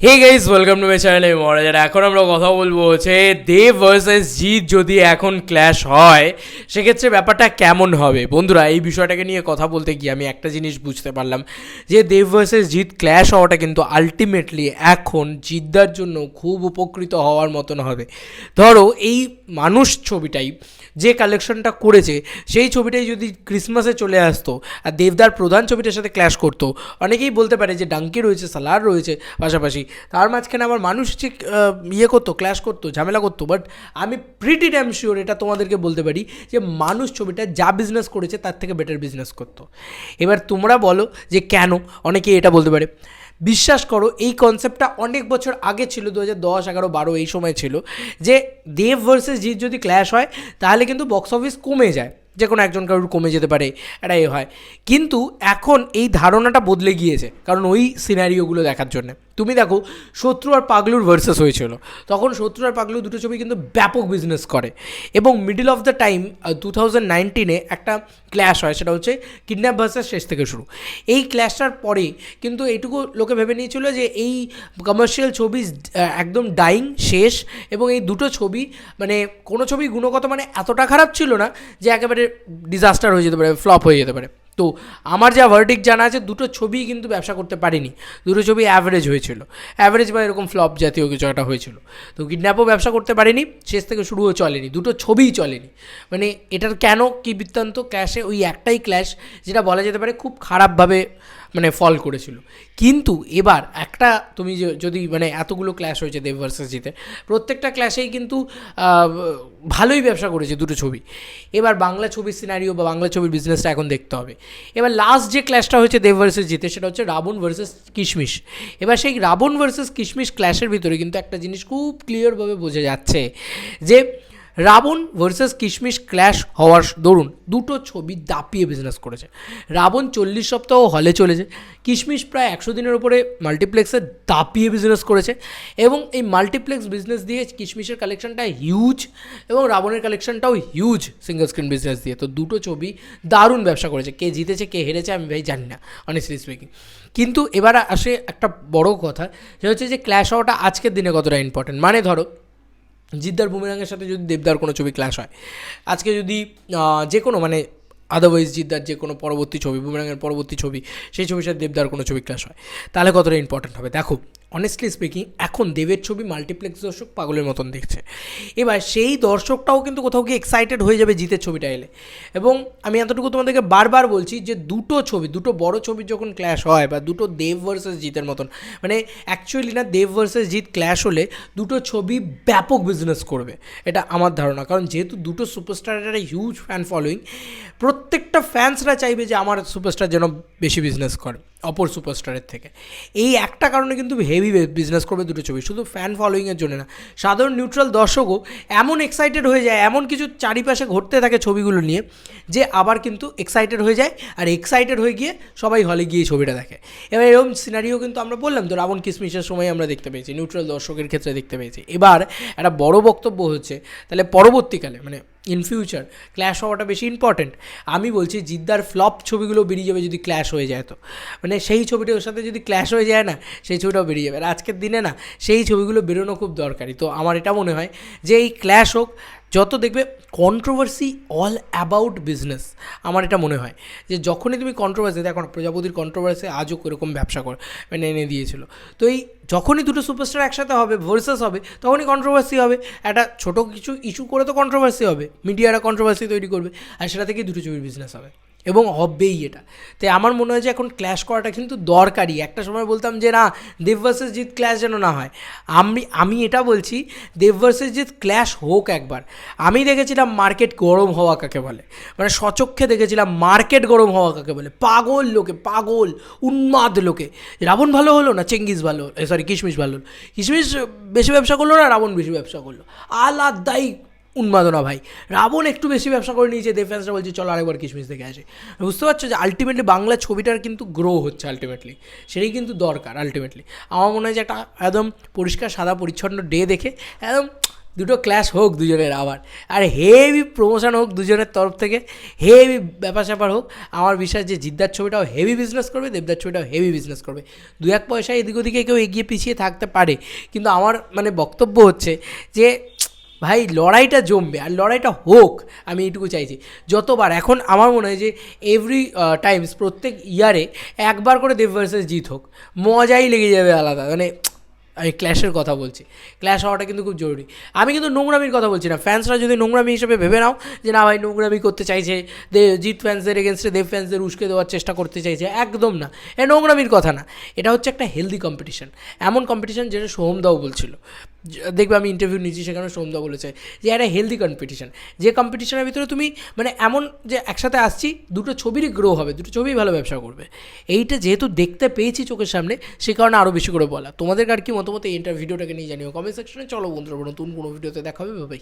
Hey guys welcome to my channel মহারাজার এখন আমরা কথা বলব হচ্ছে দেব ভার্সেস জিৎ যদি এখন ক্ল্যাশ হয়, সেক্ষেত্রে ব্যাপারটা কেমন হবে? বন্ধুরা, এই বিষয়টাকে নিয়ে কথা বলতে গিয়ে আমি একটা জিনিস বুঝতে পারলাম যে দেব ভার্সেস জিৎ ক্ল্যাশ হওয়াটা কিন্তু আলটিমেটলি এখন জিদ্দার জন্য খুব উপকৃত হওয়ার মতন হবে। ধরো, এই মানুষ ছবিটাই, যে কালেকশনটা করেছে, সেই ছবিটাই যদি ক্রিসমাসে চলে আসতো, আর দেবদার প্রধান ছবিটার সাথে ক্ল্যাশ করতো, অনেকেই বলতে পারে যে ডাঙ্কি রয়েছে সালার রয়েছে, পাশাপাশি তার মাঝখানে আমার মানুষ যে ইয়ে করতো ক্ল্যাশ করতো, ঝামেলা করতো বাট আমি প্রিটি ড্যাম শিওর এটা তোমাদেরকে বলতে পারি যে মানুষ ছবিটা যা বিজনেস করেছে তার থেকে বেটার বিজনেস করতো। এবার তোমরা বলো যে কেন অনেকে এটা বলতে পারে। বিশ্বাস করো, এই কনসেপ্টটা অনেক বছর আগে ছিল দু হাজার দশ, এগারো, বারো, এই সময় ছিল, যে দেব ভার্সেস জিৎ যদি ক্ল্যাশ হয়, তাহলে কিন্তু বক্স অফিস কমে যায়। যে কোনো একজন কারোর কমে যেতে পারে, এটা এ হয়। কিন্তু এখন এই ধারণাটা বদলে গিয়েছে, কারণ ওই সিনারিওগুলো দেখার জন্য। তুমি দেখো শত্রু আর পাগলুর ভার্সেস হয়েছিল। তখন শত্রু আর পাগলু দুটো ছবি কিন্তু ব্যাপক বিজনেস করে। এবং middle of the time two thousand নাইনটিনে একটা ক্ল্যাশ হয়, সেটা হচ্ছে কিডন্যাপ ভার্সেস শেষ থেকে শুরু। এই ক্ল্যাশটার পরে কিন্তু এইটুকু লোকে ভেবে নিয়েছিল যে এই কমার্শিয়াল ছবি একদম ডাইং শেষ এবং এই দুটো ছবি মানে কোনো ছবি গুণগত মানে এতটা খারাপ ছিল না যে একেবারে ডিজাস্টার হয়ে যেতে পারে ফ্লপ হয়ে যেতে পারে। তো আমার যা ভার্ডিক জানা আছে, দুটো ছবি কিন্তু ব্যবসা করতে পারিনি। দুটো ছবি অ্যাভারেজ হয়েছিল। অ্যাভারেজ বা এরকম ফ্লপ জাতীয় কিছু একটা হয়েছিল। তো কিডন্যাপও ব্যবসা করতে পারিনি, শেষ থেকে শুরুও চলেনি, দুটো ছবিই চলেনি। মানে এটার কেন, কি বৃত্তান্ত ক্ল্যাশে ওই একটাই ক্ল্যাশ যেটা বলা যেতে পারে খুব খারাপভাবে মানে ফল করেছিল। কিন্তু এবার একটা, তুমি যদি মানে এতগুলো ক্ল্যাশ হয়েছে দেব ভার্সেস জিতে, প্রত্যেকটা ক্ল্যাশেই কিন্তু ভালোই ব্যবসা করেছে দুটো ছবি। এবার বাংলা ছবির সিনারিও বা বাংলা ছবির বিজনেসটা এখন দেখতে হবে। এবার লাস্ট যে ক্ল্যাশটা হয়েছে দেব ভার্সেস জিতে সেটা হচ্ছে রাবণ ভার্সেস কিশমিশ। এবার সেই রাবণ ভার্সেস কিশমিশ ক্ল্যাশের ভিতরে কিন্তু একটা জিনিস খুব ক্লিয়ারভাবে বোঝা যাচ্ছে যে রাবণ ভার্সেস কিশমিশ ক্ল্যাশ হওয়ার দরুন দুটো ছবি দাপিয়ে বিজনেস করেছে। রাবণ চল্লিশ সপ্তাহ হলে চলেছে, কিশমিশ প্রায় একশো দিনের উপরে মাল্টিপ্লেক্সে দাপিয়ে বিজনেস করেছে এবং এই মাল্টিপ্লেক্স বিজনেস দিয়ে কিশমিশের কালেকশনটা হিউজ এবং রাবণের কালেকশনটাও হিউজ সিঙ্গল স্ক্রিন বিজনেস দিয়ে। তো দুটো ছবি দারুণ ব্যবসা করেছে, কে জিতেছে, কে হেরেছে আমি ভাই জানি না অনেস্টলি স্পিকিং কিন্তু এবার আসে একটা বড় কথা, সেটা হচ্ছে যে ক্ল্যাশ হওয়াটা আজকের দিনে কতটা ইম্পর্টেন্ট মানে ধরো জিদ্দার বুমেরাঙ্গের সাথে যদি দেবদার কোনো ছবি ক্লাস হয়। আজকে যদি যে কোনো মানে আদারওয়াইজ জিদ্দার যে কোনো পরবর্তী ছবি বুমেরাঙ্গের পরবর্তী ছবি, সেই ছবির সাথে দেবদার কোনো ছবি ক্লাস হয়, তাহলে কতটা ইম্পর্ট্যান্ট হবে? দেখো অনেস্টলি স্পিকিং এখন দেবের ছবি মাল্টিপ্লেক্স দর্শক পাগলের মতন দেখছে। এবার সেই দর্শকটাও কিন্তু কোথাও গিয়ে এক্সাইটেড হয়ে যাবে জিতের ছবিটা এলে। এবং আমি এতটুকু তোমাদেরকে বারবার বলছি যে দুটো ছবি, দুটো বড় ছবি যখন ক্ল্যাশ হয় বা দুটো দেব ভার্সেস জিতের মতন মানে অ্যাকচুয়ালি না, দেব ভার্সেস জিত ক্ল্যাশ হলে দুটো ছবি ব্যাপক বিজনেস করবে। এটা আমার ধারণা, কারণ যেহেতু দুটো সুপারস্টারের একটা হিউজ ফ্যান ফলোয়িং প্রত্যেকটা ফ্যান্সরা চাইবে যে আমার সুপারস্টার যেন বেশি বিজনেস করে। অপর সুপারস্টারের থেকে। এই একটা কারণে কিন্তু হেভি বিজনেস করবে দুটো ছবি, শুধু ফ্যান ফলোয়িংয়ের জন্য না। সাধারণ নিউট্রাল দর্শকও এমন এক্সাইটেড হয়ে যায়, এমন কিছু চারিপাশে ঘটতে থাকে ছবিগুলো নিয়ে, যে আবার কিন্তু এক্সাইটেড হয়ে যায় আর এক্সাইটেড হয়ে গিয়ে সবাই হলে গিয়ে ছবিটা দেখে। এবার এরকম সিনারিও কিন্তু আমরা বললাম, তো রাবণ কিসমিসের সময় আমরা দেখতে পেয়েছি নিউট্রাল দর্শকের ক্ষেত্রে দেখতে পেয়েছি। এবার একটা বড় বক্তব্য হচ্ছে, তাহলে পরবর্তীকালে মানে ইন ফিউচার ক্ল্যাশ হওয়াটা বেশি ইম্পর্টেন্ট আমি বলছি, জিদ্দার ফ্লপ ছবিগুলো বেরিয়ে যাবে যদি ক্ল্যাশ হয়ে যায় তো। মানে সেই ছবিটার সাথে যদি ক্ল্যাশ হয়ে যায় না, সেই ছবিটাও বেরিয়ে যাবে। আর আজকের দিনে না, সেই ছবিগুলো বেরোনো খুব দরকারি। তো আমার এটা মনে হয় যে এই ক্ল্যাশ হোক যত দেখবে কন্ট্রোভার্সি অল অ্যাবাউট বিজনেস আমার এটা মনে হয় যে যখনই তুমি কন্ট্রোভার্সি দেখো প্রজাপতির কন্ট্রোভার্সি আজও এরকম ব্যবসা করে মানে এনে দিয়েছিল। তো এই যখনই দুটো সুপারস্টার একসাথে হবে ভার্সেস হবে, তখনই কন্ট্রোভার্সি হবে। একটা ছোটো কিছু ইস্যু করে তো কন্ট্রোভার্সি হবে মিডিয়ারা কন্ট্রোভার্সি তৈরি করবে, আর সেটা থেকেই দুটো ছবির বিজনেস হবে। এবং হবেই এটা। তাই আমার মনে হয় যে এখন ক্ল্যাশ করাটা কিন্তু দরকারি একটা সময় বলতাম যে, না, দেব ভার্সেস জিৎ ক্ল্যাশ যেন না হয়। আমি আমি এটা বলছি, দেব ভার্সেস জিৎ ক্ল্যাশ হোক একবার। আমি দেখেছিলাম মার্কেট গরম হওয়া কাকে বলে? মানে সচক্ষে দেখেছিলাম মার্কেট গরম হওয়া কাকে বলে? পাগল লোকে, পাগল, উন্মাদ লোকে। রাবণ ভালো হলো না চেঙ্গিস ভালো সরি কিশমিশ ভালো হলো? কিশমিশ বেশি ব্যবসা করল না, রাবণ বেশি ব্যবসা করল? আলাদাই উন্মাদনা ভাই। রাবণ একটু বেশি ব্যবসা করে নিয়েছে ডিফেন্সটা বলছে, চলো আরেকবার কিশমিশ দেখে আসে। বুঝতে পারছ যে আলটিমেটলি বাংলা ছবিটার কিন্তু গ্রো হচ্ছে আলটিমেটলি সেটাই কিন্তু দরকার আলটিমেটলি আমার মনে হয় যে একটা একদম পরিষ্কার, সাদা, পরিচ্ছন্ন ডে দেখে একদম দুটো ক্লাস হোক দুজনের আবার। আর হেভি প্রমোশন হোক দুজনের তরফ থেকে হেভি ব্যাপার স্যাপার হোক, আমার বিশ্বাস যে জিদ্দার ছবিটাও হেভি বিজনেস করবে, দেবদার ছবিটাও হেভি বিজনেস করবে। দু এক পয়সা এদিক ওদিকে কেউ এগিয়ে পিছিয়ে থাকতে পারে। কিন্তু আমার মানে বক্তব্য হচ্ছে যে ভাই, লড়াইটা জমবে আর লড়াইটা হোক, আমি এইটুকু চাইছি। যতবার, এখন আমার মনে হয় যে এভরি টাইমস প্রত্যেক ইয়ারে একবার করে দেব ভার্সেস জিত হোক, মজাই লেগে যাবে আলাদা। মানে আমি ক্ল্যাশের কথা বলছি। ক্ল্যাশ হওয়াটা কিন্তু খুব জরুরি। আমি কিন্তু নোংরামির কথা বলছি না। ফ্যান্সরা যদি নোংরামি হিসেবে ভেবে নাও যে, না ভাই, নোংরামি করতে চাইছে, দে, জিত ফ্যান্সদের এগেনস্টে দেব ফ্যান্সদের উস্কে দেওয়ার চেষ্টা করতে চাইছে, একদম না। এ নোংরামির কথা না। এটা হচ্ছে একটা হেলদি কম্পিটিশন এমন কম্পিটিশন যেটা সোহমদাও বলছিল। দেখবে আমি ইন্টারভিউ নিচ্ছি সেখানে সন্ধ্যা বলেছে যে একটা হেলদি কম্পিটিশান যে কম্পিটিশনের ভিতরে তুমি মানে এমন যে, একসাথে আসছি, দুটো ছবিরই গ্রো হবে, দুটো ছবি ভালো ব্যবসা করবে। এইটা যেহেতু দেখতে পেয়েছি চোখের সামনে, সে কারণে আরও বেশি করে বলা। তোমাদের আর কি মতামত এই ইন্টারভিউটাকে নিয়ে জানিও? কমেন্ট সেকশনে চলো বন্ধুরা, নতুন কোনো ভিডিওতে দেখাবে ভাই